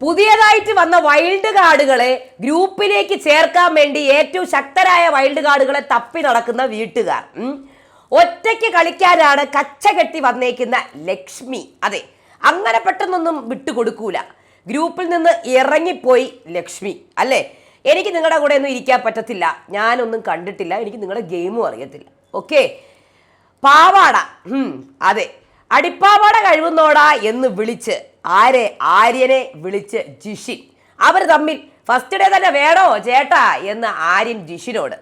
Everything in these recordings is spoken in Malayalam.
പുതിയതായിട്ട് വന്ന വൈൽഡ് കാർഡുകളെ ഗ്രൂപ്പിലേക്ക് ചേർക്കാൻ വേണ്ടി ഏറ്റവും ശക്തരായ വൈൽഡ് കാർഡുകളെ തപ്പി നടക്കുന്ന വീട്ടുകാർ. ഒറ്റയ്ക്ക് കളിക്കാനാണ് കച്ച കെട്ടി വന്നേക്കുന്ന ലക്ഷ്മി. അതെ അങ്ങനെ പെട്ടെന്നൊന്നും വിട്ടുകൊടുക്കൂല. ഗ്രൂപ്പിൽ നിന്ന് ഇറങ്ങിപ്പോയി ലക്ഷ്മി. അല്ലേ? എനിക്ക് നിങ്ങളുടെ കൂടെ ഒന്നും ഇരിക്കാൻ പറ്റത്തില്ല. ഞാനൊന്നും കണ്ടിട്ടില്ല. എനിക്ക് നിങ്ങളുടെ ഗെയിമും അറിയത്തില്ല. ഓക്കെ? പാവാട. അതെ. അടിപ്പാവാട കഴിവുന്നോടാ എന്ന് വിളിച്ച് ആരെ? ആര്യനെ വിളിച്ച് ജിഷിൻ. അവർ തമ്മിൽ ഫസ്റ്റ് ഡേ തന്നെ വേണോ ചേട്ടാ? എന്ന് ആര്യൻ ജിഷിനോട്.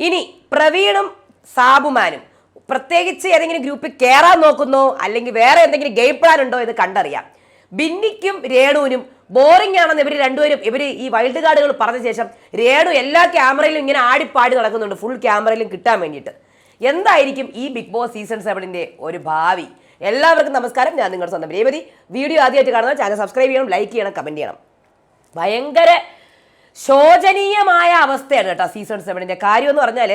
ഇനി പ്രവീണും സാബുമാനും പ്രത്യേകിച്ച് ഏതെങ്കിലും ഗ്രൂപ്പിൽ കയറാൻ നോക്കുന്നോ? അല്ലെങ്കിൽ വേറെ എന്തെങ്കിലും ഗെയിം പ്ലാൻ ഉണ്ടോ എന്ന് കണ്ടറിയാം. ബിന്നിക്കും രേണുവിനും ബോറിംഗ് ആണെന്ന് ഇവർ രണ്ടുപേരും ഇവർ ഈ വൈൽഡ് കാർഡുകൾ പറഞ്ഞ ശേഷം രേണു എല്ലാ ക്യാമറയിലും ഇങ്ങനെ ആടിപ്പാടി നടക്കുന്നുണ്ട്. ഫുൾ ക്യാമറയിലും കിട്ടാൻ വേണ്ടിയിട്ട്. എന്തായിരിക്കും ഈ ബിഗ് ബോസ് സീസൺ സെവനിന്റെ ഒരു ഭാവി? എല്ലാവർക്കും നമസ്കാരം. ഞാൻ നിങ്ങളുടെ സ്വന്തം രേവതി. വീഡിയോ ആദ്യമായിട്ട് കാണുന്ന ചാനൽ സബ്സ്ക്രൈബ് ചെയ്യണം ലൈക്ക് ചെയ്യണം കമന്റ് ചെയ്യണം. ഭയങ്കര ശോചനീയമായ അവസ്ഥയാണ് കേട്ടോ സീസൺ സെവനിന്റെ കാര്യം എന്ന് പറഞ്ഞാൽ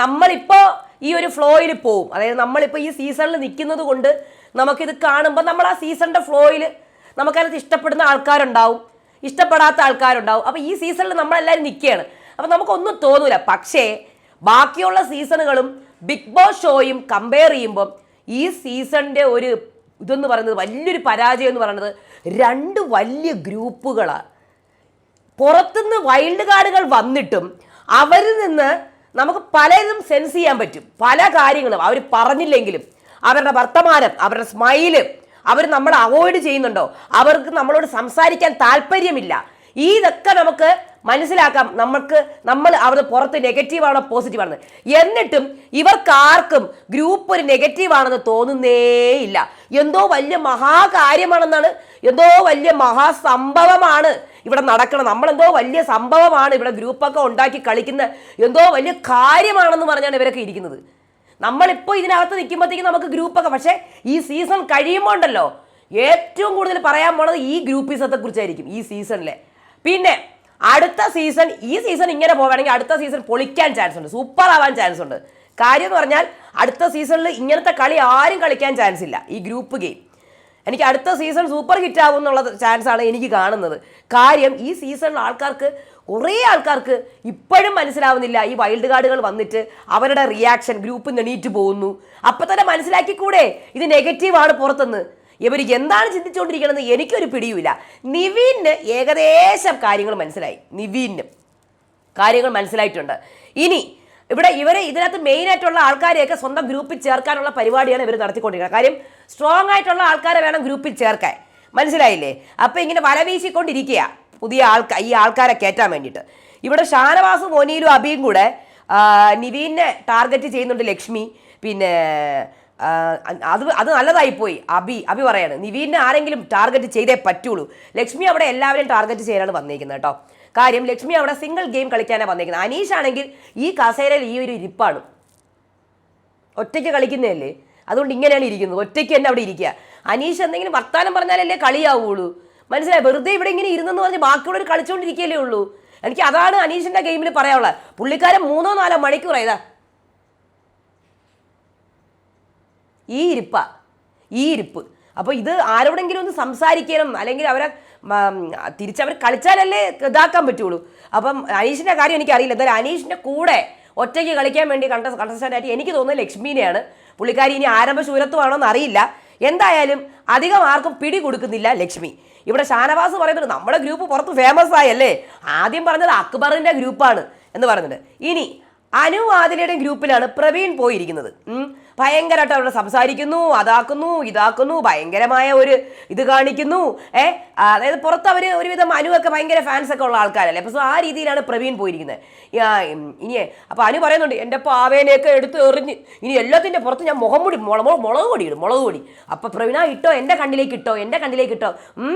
നമ്മളിപ്പോൾ ഈ ഒരു ഫ്ലോയിൽ പോവും. അതായത് നമ്മളിപ്പോൾ ഈ സീസണിൽ നിൽക്കുന്നത് കൊണ്ട് നമുക്കിത് കാണുമ്പോൾ നമ്മൾ ആ സീസണിന്റെ ഫ്ലോയിൽ നമുക്കതിനകത്ത് ഇഷ്ടപ്പെടുന്ന ആൾക്കാരുണ്ടാവും. ഇഷ്ടപ്പെടാത്ത ആൾക്കാരുണ്ടാവും. അപ്പോൾ ഈ സീസണിൽ നമ്മളെല്ലാവരും നിൽക്കുകയാണ്. അപ്പോൾ നമുക്കൊന്നും തോന്നൂല. പക്ഷേ ബാക്കിയുള്ള സീസണുകളും ബിഗ് ബോസ് ഷോയും കമ്പയർ ചെയ്യുമ്പം ഈ സീസണിന്റെ ഒരു ഇതെന്ന് പറയുന്നത് വലിയൊരു പരാജയം എന്ന് പറയുന്നത് രണ്ട് വലിയ ഗ്രൂപ്പുകളാണ് പുറത്തുനിന്ന് വൈൽഡ് കാർഡുകൾ വന്നിട്ടും അവരിൽ നിന്ന് നമുക്ക് പലതും സെൻസ് ചെയ്യാൻ പറ്റും. പല കാര്യങ്ങളും അവർ പറഞ്ഞില്ലെങ്കിലും അവരുടെ വർത്തമാനം അവരുടെ സ്മൈൽ അവർ നമ്മൾ അവോയ്ഡ് ചെയ്യുന്നുണ്ടോ? അവർക്ക് നമ്മളോട് സംസാരിക്കാൻ താല്പര്യമില്ല. ഇതൊക്കെ നമുക്ക് മനസ്സിലാക്കാം നമ്മൾക്ക് നമ്മൾ അവിടെ പുറത്ത് നെഗറ്റീവാണോ ആണോ പോസിറ്റീവ് ആണെന്ന്. എന്നിട്ടും ഇവർക്കാർക്കും ഗ്രൂപ്പ് ഒരു നെഗറ്റീവാണെന്ന് തോന്നുന്നേയില്ല. എന്തോ വലിയ മഹാകാര്യമാണെന്നാണ്. എന്തോ വലിയ മഹാസംഭവമാണ് ഇവിടെ നടക്കണം നമ്മളെന്തോ വലിയ സംഭവമാണ് ഇവിടെ ഗ്രൂപ്പൊക്കെ ഉണ്ടാക്കി കളിക്കുന്ന എന്തോ വലിയ കാര്യമാണെന്ന് പറഞ്ഞാണ് ഇവരൊക്കെ ഇരിക്കുന്നത്. നമ്മളിപ്പോൾ ഇതിനകത്ത് നിൽക്കുമ്പോഴത്തേക്കും നമുക്ക് ഗ്രൂപ്പൊക്കെ പക്ഷേ ഈ സീസൺ കഴിയുമ്പോൾ ഉണ്ടല്ലോ ഏറ്റവും കൂടുതൽ പറയാൻ പോണത് ഈ ഗ്രൂപ്പിസത്തെ കുറിച്ചായിരിക്കും ഈ സീസണിലെ പിന്നെ അടുത്ത സീസൺ ഈ സീസൺ ഇങ്ങനെ പോവുകയാണെങ്കിൽ അടുത്ത സീസൺ പൊളിക്കാൻ ചാൻസ് ഉണ്ട്. സൂപ്പർ ആവാൻ ചാൻസ് ഉണ്ട്. കാര്യം എന്ന് പറഞ്ഞാൽ അടുത്ത സീസണിൽ ഇങ്ങനത്തെ കളി ആരും കളിക്കാൻ ചാൻസ് ഇല്ല. ഈ ഗ്രൂപ്പ് ഗെയിം എനിക്ക് അടുത്ത സീസൺ സൂപ്പർ ഹിറ്റ് ആകും എന്നുള്ള ചാൻസാണ് എനിക്ക് കാണുന്നത്. കാര്യം ഈ സീസണിൽ ആൾക്കാർക്ക് കുറേ ആൾക്കാർക്ക് ഇപ്പോഴും മനസ്സിലാവുന്നില്ല. ഈ വൈൽഡ് കാർഡുകൾ വന്നിട്ട് അവരുടെ റിയാക്ഷൻ ഗ്രൂപ്പ് നെണീറ്റ് പോകുന്നു. അപ്പം തന്നെ മനസ്സിലാക്കിക്കൂടെ? ഇത് നെഗറ്റീവാണ് പുറത്തുനിന്ന്. ഇവർ എന്താണ് ചിന്തിച്ചുകൊണ്ടിരിക്കണമെന്ന് എനിക്കൊരു പിടിയുമില്ല. നിവീന് ഏകദേശം കാര്യങ്ങൾ മനസ്സിലായി. നിവീന് കാര്യങ്ങൾ മനസ്സിലായിട്ടുണ്ട്. ഇനി ഇവിടെ ഇവരെ ഇതിനകത്ത് മെയിൻ ആയിട്ടുള്ള ആൾക്കാരെയൊക്കെ സ്വന്തം ഗ്രൂപ്പിൽ ചേർക്കാനുള്ള പരിപാടിയാണ് ഇവർ നടത്തിക്കൊണ്ടിരിക്കുന്നത്. കാര്യം സ്ട്രോങ് ആയിട്ടുള്ള ആൾക്കാരെ വേണം ഗ്രൂപ്പിൽ ചേർക്കാൻ. മനസ്സിലായില്ലേ? അപ്പോൾ ഇങ്ങനെ വല വീശിക്കൊണ്ടിരിക്കുക പുതിയ ആൾക്കാർ ഈ ആൾക്കാരെ കയറ്റാൻ വേണ്ടിയിട്ട്. ഇവിടെ ഷാനവാസും ഒനീലും അബിയും കൂടെ നിവീനെ ടാർഗറ്റ് ചെയ്യുന്നുണ്ട് ലക്ഷ്മി. പിന്നെ അത് അത് നല്ലതായിപ്പോയി. അബി അബി പറയാണ് നിവീനെ ആരെങ്കിലും ടാർഗറ്റ് ചെയ്തേ പറ്റുള്ളൂ. ലക്ഷ്മി അവിടെ എല്ലാവരെയും ടാർഗറ്റ് ചെയ്യാനാണ് വന്നിരിക്കുന്നത് കേട്ടോ. കാര്യം ലക്ഷ്മി അവിടെ സിംഗിൾ ഗെയിം കളിക്കാനാണ് വന്നിരിക്കുന്നത് അനീഷ് ആണെങ്കിൽ ഈ കസേരയിൽ ഈ ഒരു ഇരിപ്പാണ്. ഒറ്റയ്ക്ക് കളിക്കുന്നതല്ലേ? അതുകൊണ്ട് ഇങ്ങനെയാണ് ഇരിക്കുന്നത്. ഒറ്റയ്ക്ക് തന്നെ അവിടെ ഇരിക്കുക. അനീഷ് എന്തെങ്കിലും വർത്താനം പറഞ്ഞാലല്ലേ കളിയാവുള്ളൂ. മനസ്സിലായി? വെറുതെ ഇവിടെ ഇങ്ങനെ ഇരുന്നെന്ന് പറഞ്ഞ് ബാക്കിയുള്ളവർ കളിച്ചുകൊണ്ടിരിക്കുകയല്ലേ ഉള്ളൂ. എനിക്ക് അതാണ് അനീഷിന്റെ ഗെയിമിൽ പറയാനുള്ളത്. പുള്ളിക്കാരൻ മൂന്നോ നാലോ മണിക്കൂർ ഏതാ ഈ ഇരിപ്പ ഈ ഇരിപ്പ്. അപ്പോൾ ഇത് ആരോടെങ്കിലും ഒന്ന് സംസാരിക്കണം അല്ലെങ്കിൽ അവരെ തിരിച്ചവർ കളിച്ചാലല്ലേ ഇതാക്കാൻ പറ്റുള്ളൂ. അപ്പം അനീഷിന്റെ കാര്യം എനിക്കറിയില്ല. എന്തായാലും അനീഷിന്റെ കൂടെ ഒറ്റയ്ക്ക് കളിക്കാൻ വേണ്ടി കണ്ട കണ്ടസ്റ്റന്റായിട്ട് എനിക്ക് തോന്നുന്നത് ലക്ഷ്മീനെയാണ്. പുള്ളിക്കാരി ഇനി ആരംഭ ശൂരത്വമാണോ എന്ന് അറിയില്ല എന്തായാലും അധികം ആർക്കും പിടി കൊടുക്കുന്നില്ല ലക്ഷ്മി. ഇവിടെ ഷാനവാസ് പറയുന്നുണ്ട് നമ്മുടെ ഗ്രൂപ്പ് പുറത്ത് ഫേമസ് ആയല്ലേ? ആദ്യം പറഞ്ഞത് അക്ബറിന്റെ ഗ്രൂപ്പാണ് എന്ന് പറയുന്നുണ്ട് ഇനി അനു ആദിലയുടെ ഗ്രൂപ്പിലാണ് പ്രവീൺ പോയിരിക്കുന്നത്. ഭയങ്കരമായിട്ട് അവിടെ സംസാരിക്കുന്നു അതാക്കുന്നു ഇതാക്കുന്നു ഭയങ്കരമായ ഒരു ഇത് കാണിക്കുന്നു. ഏ അതായത് പുറത്ത് അവർ ഒരുവിധം അനുവൊക്കെ ഭയങ്കര ഫാൻസ് ഒക്കെ ഉള്ള ആൾക്കാരല്ലേ. അപ്പോൾ സോ ആ രീതിയിലാണ് പ്രവീൺ പോയിരിക്കുന്നത്. ഇനിയേ അപ്പോൾ അനു പറയുന്നുണ്ട് എന്റെ പാവേനെയൊക്കെ എടുത്ത് എറിഞ്ഞ് ഇനി എല്ലാത്തിന്റെ പുറത്ത് ഞാൻ മുഖം മുടി മുളക് മുള- മുളക് പൊടി ഇടും മുളക് പൊടി. അപ്പോൾ പ്രവീണ ഇട്ടോ എന്റെ കണ്ണിലേക്ക് ഇട്ടോ എന്റെ കണ്ണിലേക്ക് ഇട്ടോ.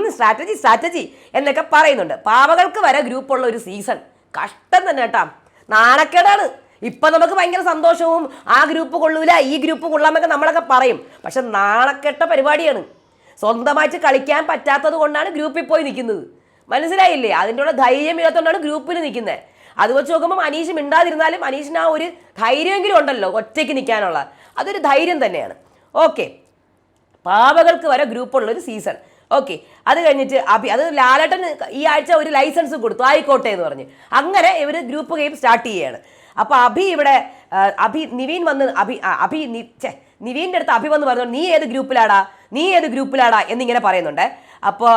സ്ട്രാറ്റജി സ്ട്രാറ്റജി എന്നൊക്കെ പറയുന്നുണ്ട്. പാവകൾക്ക് വരെ ഗ്രൂപ്പുള്ള ഒരു സീസൺ. കഷ്ടം തന്നെ കേട്ടാ. നാണക്കേടാണ്. ഇപ്പൊ നമുക്ക് ഭയങ്കര സന്തോഷവും ആ ഗ്രൂപ്പ് കൊള്ളൂല ഈ ഗ്രൂപ്പ് കൊള്ളാമെന്നൊക്കെ നമ്മളൊക്കെ പറയും. പക്ഷെ നാണക്കെട്ട പരിപാടിയാണ്. സ്വന്തമായിട്ട് കളിക്കാൻ പറ്റാത്തത് കൊണ്ടാണ് ഗ്രൂപ്പിൽ പോയി നിൽക്കുന്നത്. മനസ്സിലായില്ലേ? അതിന്റെ ഉള്ള ധൈര്യം ഇല്ലാത്തതുകൊണ്ടാണ് ഗ്രൂപ്പിൽ നിൽക്കുന്നത്. അത് വെച്ച് നോക്കുമ്പോൾ അനീഷ് മിണ്ടാതിരുന്നാലും അനീഷിന് ആ ഒരു ധൈര്യമെങ്കിലും ഉണ്ടല്ലോ ഒറ്റയ്ക്ക് നിൽക്കാനുള്ള. അതൊരു ധൈര്യം തന്നെയാണ്. ഓക്കെ. പാവകൾക്ക് വരെ ഗ്രൂപ്പുള്ള ഒരു സീസൺ. ഓക്കെ. അത് കഴിഞ്ഞിട്ട് അഭി അത് ലാലേട്ടൻ ഈ ആഴ്ച ഒരു ലൈസൻസ് കൊടുത്തു. ആയിക്കോട്ടെ എന്ന് പറഞ്ഞ്. അങ്ങനെ ഇവർ ഗ്രൂപ്പ് ഗെയിം സ്റ്റാർട്ട് ചെയ്യുകയാണ്. അപ്പൊ അഭി ഇവിടെ അഭി നിവീൻ വന്ന് അഭി അഭി നിവീന്റെ അടുത്ത് അഭി വന്ന് പറഞ്ഞു നീ ഏത് ഗ്രൂപ്പിലാടാ? നീ ഏത് ഗ്രൂപ്പിലാടാ? എന്നിങ്ങനെ പറയുന്നുണ്ട്. അപ്പോൾ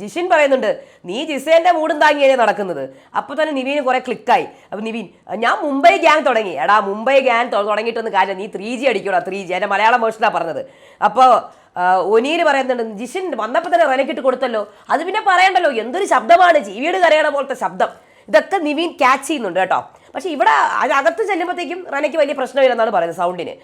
ജിഷിൻ പറയുന്നുണ്ട് നീ ജിസേന്റെ മൂടും താങ്ങിയാണ് നടക്കുന്നത്? അപ്പോൾ തന്നെ നിവീന് കുറെ ക്ലിക്കായി. അപ്പോൾ നിവീൻ ഞാൻ മുംബൈ ഗ്യാങ് തുടങ്ങി. എടാ മുംബൈ ഗ്യാങ് തുടങ്ങിയിട്ടൊന്നും കാര്യം നീ ത്രീ ജി അടിക്കൂടാ ത്രീ ജി. എന്റെ മലയാളം വേർഷനാണ് പറഞ്ഞത്. അപ്പോൾ ഒനീൽ പറയുന്നുണ്ട് ജിഷിൻ വന്നപ്പോൾ തന്നെ റെനക്കിട്ട് കൊടുത്തല്ലോ. അത് പിന്നെ പറയണ്ടല്ലോ എന്തൊരു ശബ്ദമാണ്. ജീവിയുടെ കരയണ പോലത്തെ ശബ്ദം. ഇതൊക്കെ നിവീൻ ക്യാച്ച് ചെയ്യുന്നുണ്ട് കേട്ടോ. പക്ഷെ ഇവിടെ അതിനകത്ത് ചെല്ലുമ്പോഴത്തേക്കും റനയ്ക്ക് വലിയ പ്രശ്നമില്ലെന്നാണ് പറയുന്നത് സൗണ്ടിന്.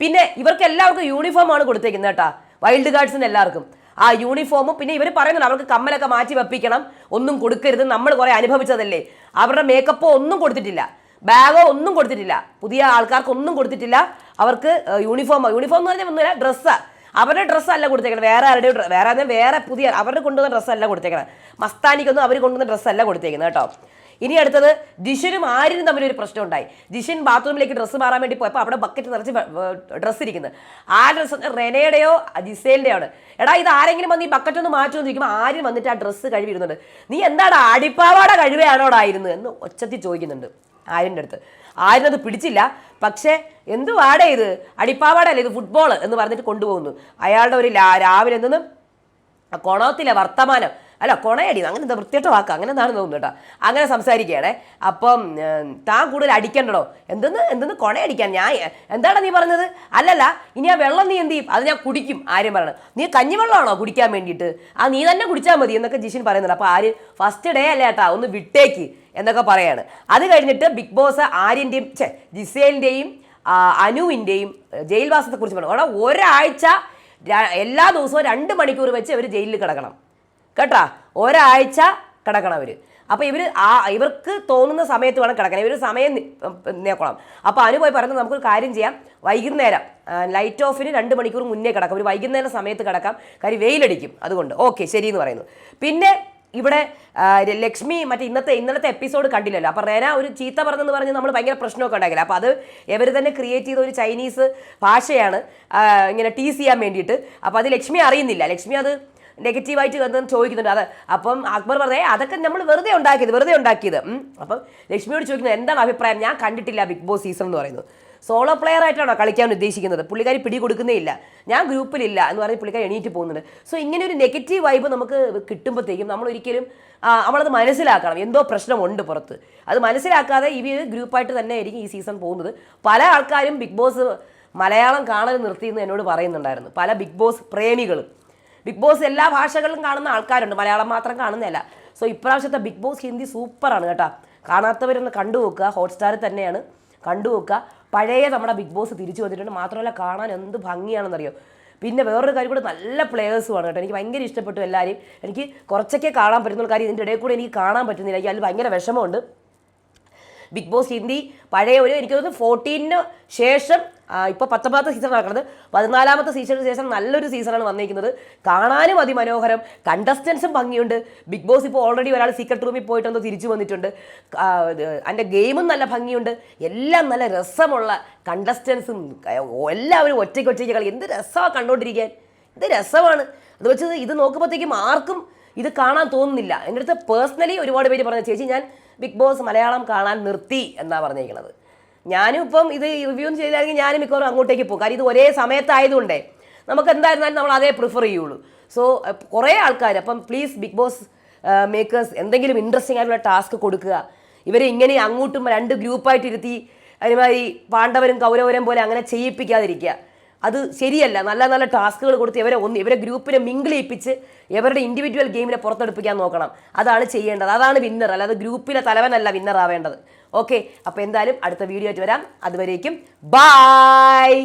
പിന്നെ ഇവർക്ക് എല്ലാവർക്കും യൂണിഫോം ആണ് കൊടുത്തേക്കുന്നത് കേട്ടാ. വൈൽഡ് ഗാർഡ്സിന് എല്ലാവർക്കും. ആ യൂണിഫോമും പിന്നെ ഇവർ പറയുന്നുണ്ട് അവർക്ക് കമ്മലൊക്കെ മാറ്റി വെപ്പിക്കണം. ഒന്നും കൊടുക്കരുത്. നമ്മൾ കുറെ അനുഭവിച്ചതല്ലേ. അവരുടെ മേക്കപ്പോ ഒന്നും കൊടുത്തിട്ടില്ല. ബാഗോ ഒന്നും കൊടുത്തിട്ടില്ല. പുതിയ ആൾക്കാർക്ക് ഒന്നും കൊടുത്തിട്ടില്ല. അവർക്ക് യൂണിഫോം യൂണിഫോം എന്ന് പറഞ്ഞാൽ ഒന്നുമില്ല ഡ്രസ്സാ അവരുടെ ഡ്രസ്സല്ല കൊടുത്തേക്കണം വേറെ ആരുടെയും വേറെ വേറെ പുതിയ അവരുടെ കൊണ്ടുവന്ന ഡ്രസ്സല്ല കൊടുത്തേക്കണം മസ്താനിക്കൊന്നും അവർ കൊണ്ടുവന്ന ഡ്രസ്സല്ല കൊടുത്തേക്കുന്നത് കേട്ടോ. ഇനി അടുത്തത് ജിഷനും ആര്യനും തമ്മിൽ ഒരു പ്രശ്നം ഉണ്ടായി. ജിഷൻ ബാത്റൂമിലേക്ക് ഡ്രസ്സ് മാറാൻ വേണ്ടി പോയപ്പോൾ അവിടെ ബക്കറ്റ് നിറച്ച് ഡ്രസ്സ് ഇരിക്കുന്നത് ആ ഡ്രസ്സ് റെനയുടെയോ ജിസേലിന്റെയോ ആണ് എടാ ഇത് ആരെങ്കിലും വന്ന് ഈ ബക്കറ്റ് ഒന്ന് മാറ്റുമെന്ന് ചോദിക്കുമ്പോൾ ആര്യൻ വന്നിട്ട് ആ ഡ്രസ്സ് കഴുകിയിരുന്നുണ്ട് നീ എന്താടാ അടിപ്പാവാട കഴിവയാണോടാ ഇരുന്ന് എന്ന് ഒച്ചത്തിൽ ചോദിക്കുന്നുണ്ട് ആര്യന്റെ അടുത്ത്. ആരും അത് പിടിച്ചില്ല. പക്ഷേ എന്ത് വാടേ ഇത്? അടിപ്പാവാടല്ലേ ഇത് ഫുട്ബോൾ എന്ന് പറഞ്ഞിട്ട് കൊണ്ടുപോകുന്നു. അയാളുടെ ഒരു രാവിലെ എന്തെന്ന്? ആ കൊണത്തിലെ വർത്തമാനം. അല്ല കൊണയടി. അങ്ങനെ എന്താ വൃത്തിയായിട്ട് വാക്ക്. അങ്ങനെ എന്താണ് തോന്നുന്നു കേട്ടോ. അങ്ങനെ സംസാരിക്കുകയാണേ. അപ്പം താൻ കൂടുതൽ അടിക്കണ്ടടോ? എന്തെന്ന് എന്തെന്ന് കൊണയടിക്കാൻ? ഞാൻ എന്താണ് നീ പറഞ്ഞത്? അല്ലല്ല ഇനി ആ വെള്ളം നീ എന്ത് ചെയ്യും? അത് ഞാൻ കുടിക്കും ആര്യം പറയണം നീ കഞ്ഞിവെള്ളമാണോ കുടിക്കാൻ വേണ്ടിയിട്ട്? ആ നീ തന്നെ കുടിച്ചാൽ മതി എന്നൊക്കെ ജിഷിൻ പറയുന്നുണ്ട്. അപ്പോൾ ആര് ഫസ്റ്റ് ഡേ അല്ല ഏട്ടാ ഒന്ന് വിട്ടേക്ക് എന്നൊക്കെ പറയാണ്. അത് കഴിഞ്ഞിട്ട് ബിഗ് ബോസ് ആര്യന്റെയും ഛെ ജിസേലിന്റെയും അനുവിന്റെയും ജയിൽവാസത്തെക്കുറിച്ച് പറഞ്ഞു. അവിടെ ഒരാഴ്ച എല്ലാ ദിവസവും രണ്ട് മണിക്കൂർ വെച്ച് അവർ ജയിലിൽ കിടക്കണം. കേട്ടാ? ഒരാഴ്ച കിടക്കണം അവർ അപ്പോൾ ഇവർ ആ ഇവർക്ക് തോന്നുന്ന സമയത്ത് വേണം കിടക്കാൻ. ഇവർ സമയം നേക്കണം നോക്കണം അപ്പോൾ അനു പോയി പറയുന്നത് നമുക്കൊരു കാര്യം ചെയ്യാം. വൈകുന്നേരം ലൈറ്റ് ഓഫിന് രണ്ട് മണിക്കൂർ മുന്നേ കിടക്കാം. ഒരു വൈകുന്നേരം സമയത്ത് കിടക്കാം. കാര്യം വെയിലടിക്കും. അതുകൊണ്ട്. ഓക്കെ ശരി എന്ന് പറയുന്നു. പിന്നെ ഇവിടെ ലക്ഷ്മി മറ്റേ ഇന്നത്തെ ഇന്നലത്തെ എപ്പിസോഡ് കണ്ടില്ലല്ലോ. അപ്പോൾ റേന ഒരു ചീത്ത പറഞ്ഞെന്ന് പറഞ്ഞ് നമ്മൾ ഭയങ്കര പ്രശ്നമൊക്കെ ഉണ്ടാക്കില്ല? അപ്പോൾ അത് ഇവർ തന്നെ ക്രിയേറ്റ് ചെയ്ത ഒരു ചൈനീസ് ഭാഷയാണ് ഇങ്ങനെ ടീസ് ചെയ്യാൻ വേണ്ടിയിട്ട്. അപ്പോൾ അത് ലക്ഷ്മി അറിയുന്നില്ല. ലക്ഷ്മി അത് നെഗറ്റീവായിട്ട് വന്നതെന്ന് ചോദിക്കുന്നുണ്ട്. അത് അപ്പം അക്ബർ പറഞ്ഞേ അതൊക്കെ നമ്മൾ വെറുതെ ഉണ്ടാക്കിയത് വെറുതെ ഉണ്ടാക്കിയത്. അപ്പം ലക്ഷ്മിയോട് ചോദിക്കുന്നത് എന്താണ് അഭിപ്രായം? ഞാൻ കണ്ടിട്ടില്ല ബിഗ് ബോസ് സീസൺ എന്ന് പറയുന്നത്. സോളോ പ്ലെയർ ആയിട്ടാണോ കളിക്കാൻ ഉദ്ദേശിക്കുന്നത്? പുള്ളിക്കാരി പിടി കൊടുക്കുന്നേ ഇല്ല. ഞാൻ ഗ്രൂപ്പിലില്ല എന്ന് പറഞ്ഞ് പുള്ളിക്കാരി എണീറ്റ് പോകുന്നുണ്ട്. സോ ഇങ്ങനെ ഒരു നെഗറ്റീവ് വൈബ് നമുക്ക് കിട്ടുമ്പോഴത്തേക്കും നമ്മൾ ഒരിക്കലും നമ്മളത് മനസ്സിലാക്കണം. എന്തോ പ്രശ്നമുണ്ട് പുറത്ത്. അത് മനസ്സിലാക്കാതെ ഈ ഗ്രൂപ്പായിട്ട് തന്നെ ആയിരിക്കും ഈ സീസൺ പോകുന്നത്. പല ആൾക്കാരും ബിഗ് ബോസ് മലയാളം കാണാൻ നിർത്തിയെന്ന് എന്നോട് പറയുന്നുണ്ടായിരുന്നു. പല ബിഗ് ബോസ് പ്രേമികളും. ബിഗ് ബോസ് എല്ലാ ഭാഷകളിലും കാണുന്ന ആൾക്കാരുണ്ട്. മലയാളം മാത്രം കാണുന്നതല്ല. സോ ഇപ്രാവശ്യത്തെ ബിഗ് ബോസ് ഹിന്ദി സൂപ്പറാണ് കേട്ടോ. കാണാത്തവരൊന്ന് കണ്ടു നോക്കുക. ഹോട്ട്സ്റ്റാറിൽ തന്നെയാണ്. കണ്ടു നോക്കുക. പഴയ നമ്മുടെ ബിഗ് ബോസ് തിരിച്ചു വന്നിട്ടുണ്ട്. മാത്രമല്ല കാണാൻ എന്ത് ഭംഗിയാണെന്നറിയോ? പിന്നെ വേറൊരു കാര്യം കൂടെ നല്ല പ്ലേയേഴ്സുമാണ് കേട്ടോ. എനിക്ക് ഭയങ്കര ഇഷ്ടപ്പെട്ടു എല്ലാവരെയും. എനിക്ക് കുറച്ചൊക്കെ കാണാൻ പറ്റുന്ന കാര്യം ഇതിന്റെ ഇടയിൽ കൂടെ എനിക്ക് കാണാൻ പറ്റുന്നില്ല. എനിക്ക് അതിൽ ഭയങ്കര വിഷമമുണ്ട്. ബിഗ് ബോസ് ഹിന്ദി പഴയ ഒരു എനിക്ക് തോന്നുന്നു ഫോർട്ടീനിന് ശേഷം ഇപ്പോൾ പത്തൊമ്പതാമത്തെ സീസൺ നടക്കുന്നത്. പതിനാലാമത്തെ സീസണിന് ശേഷം നല്ലൊരു സീസണാണ് വന്നിരിക്കുന്നത് കാണാനും അതിമനോഹരം. കണ്ടസ്റ്റൻസും ഭംഗിയുണ്ട്. ബിഗ് ബോസ് ഇപ്പോൾ ഓൾറെഡി ഒരാൾ സീക്രട്ട് റൂമിൽ പോയിട്ടൊന്ന് തിരിച്ചു വന്നിട്ടുണ്ട്. അതിന്റെ ഗെയിമും നല്ല ഭംഗിയുണ്ട്. എല്ലാം നല്ല രസമുള്ള കണ്ടസ്റ്റൻസും എല്ലാവരും ഒറ്റയ്ക്ക് ഒറ്റയ്ക്ക് കളി. എന്ത് രസമാണ് കണ്ടുകൊണ്ടിരിക്കാൻ എന്ത് രസമാണ്. അത് വെച്ച് ഇത് നോക്കുമ്പോഴത്തേക്കും ആർക്കും ഇത് കാണാൻ തോന്നുന്നില്ല. എന്റെ അടുത്ത് പേഴ്സണലി ഒരുപാട് പേര് പറഞ്ഞ ചേച്ചി ഞാൻ ബിഗ് ബോസ് മലയാളം കാണാൻ നിർത്തി എന്നാണ് പറഞ്ഞിരിക്കുന്നത് ഞാനും ഇപ്പം ഇത് റിവ്യൂ ചെയ്താണെങ്കിൽ ഞാനും മിക്കവാറും അങ്ങോട്ടേക്ക് പോകും. കാര്യം ഇത് ഒരേ സമയത്തായതുകൊണ്ടേ നമുക്ക് എന്തായിരുന്നാലും നമ്മൾ അതേ പ്രിഫർ ചെയ്യുള്ളൂ. സോ കുറേ ആൾക്കാർ അപ്പം പ്ലീസ് ബിഗ് ബോസ് മേക്കേഴ്സ് എന്തെങ്കിലും ഇൻട്രസ്റ്റിംഗ് ആയിട്ടുള്ള ടാസ്ക് കൊടുക്കുക. ഇവരെ ഇങ്ങനെ അങ്ങോട്ടും രണ്ട് ഗ്രൂപ്പായിട്ട് ഇരുത്തി അതിനുമായി പാണ്ഡവരും കൗരവരും പോലെ അങ്ങനെ ചെയ്യിപ്പിക്കാതിരിക്കുക. അത് ശരിയല്ല. നല്ല നല്ല ടാസ്കുകൾ കൊടുത്ത് ഇവരെ ഒന്ന് ഇവരെ ഗ്രൂപ്പിനെ മിങ്കിൾ ചെയ്യിപ്പിച്ച് ഇവരുടെ ഇൻഡിവിജ്വൽ ഗെയിമിനെ പുറത്തെടുപ്പിക്കാൻ നോക്കണം. അതാണ് ചെയ്യേണ്ടത്. അതാണ് വിന്നർ അല്ലാതെ ഗ്രൂപ്പിലെ തലവനല്ല വിന്നർ ആവേണ്ടത്. ഓക്കെ അപ്പോൾ എന്തായാലും അടുത്ത വീഡിയോ ആയിട്ട് വരാം. അതുവരേക്കും ബായ്